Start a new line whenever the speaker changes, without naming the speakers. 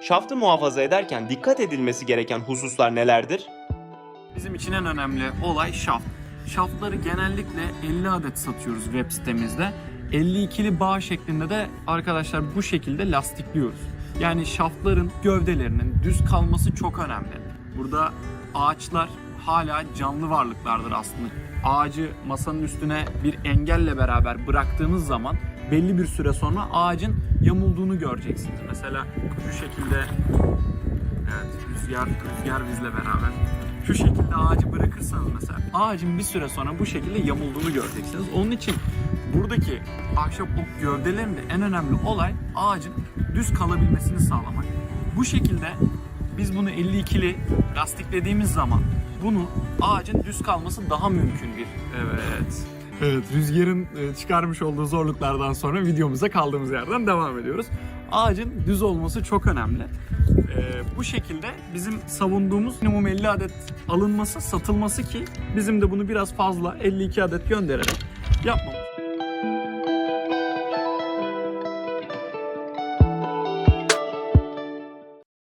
Şaftı muhafaza ederken dikkat edilmesi gereken hususlar nelerdir?
Bizim için en önemli olay şaft. Şaftları genellikle 50 adet satıyoruz web sitemizde. 52'li bağ şeklinde de arkadaşlar bu şekilde lastikliyoruz. Yani şaftların gövdelerinin düz kalması çok önemli. Burada ağaçlar hala canlı varlıklardır aslında. Ağacı masanın üstüne bir engelle beraber bıraktığınız zaman belli bir süre sonra ağacın yamulduğunu göreceksiniz. Mesela şu şekilde Evet, rüzgar, rüzgar bizle beraber. Şu şekilde ağacı bırakırsanız mesela ağacın bir süre sonra bu şekilde yamulduğunu göreceksiniz. Onun için buradaki ahşap ok gövdelerinde en önemli olay ağacın düz kalabilmesini sağlamak. Bu şekilde biz bunu 52'li lastiklediğimiz zaman bunu ağacın düz kalması daha mümkün bir. Evet. Evet, rüzgarın e, çıkarmış olduğu zorluklardan sonra videomuza kaldığımız yerden devam ediyoruz. Ağacın düz olması çok önemli. Ee, bu şekilde bizim savunduğumuz minimum 50 adet alınması, satılması ki bizim de bunu biraz fazla 52 adet göndererek yapmamız.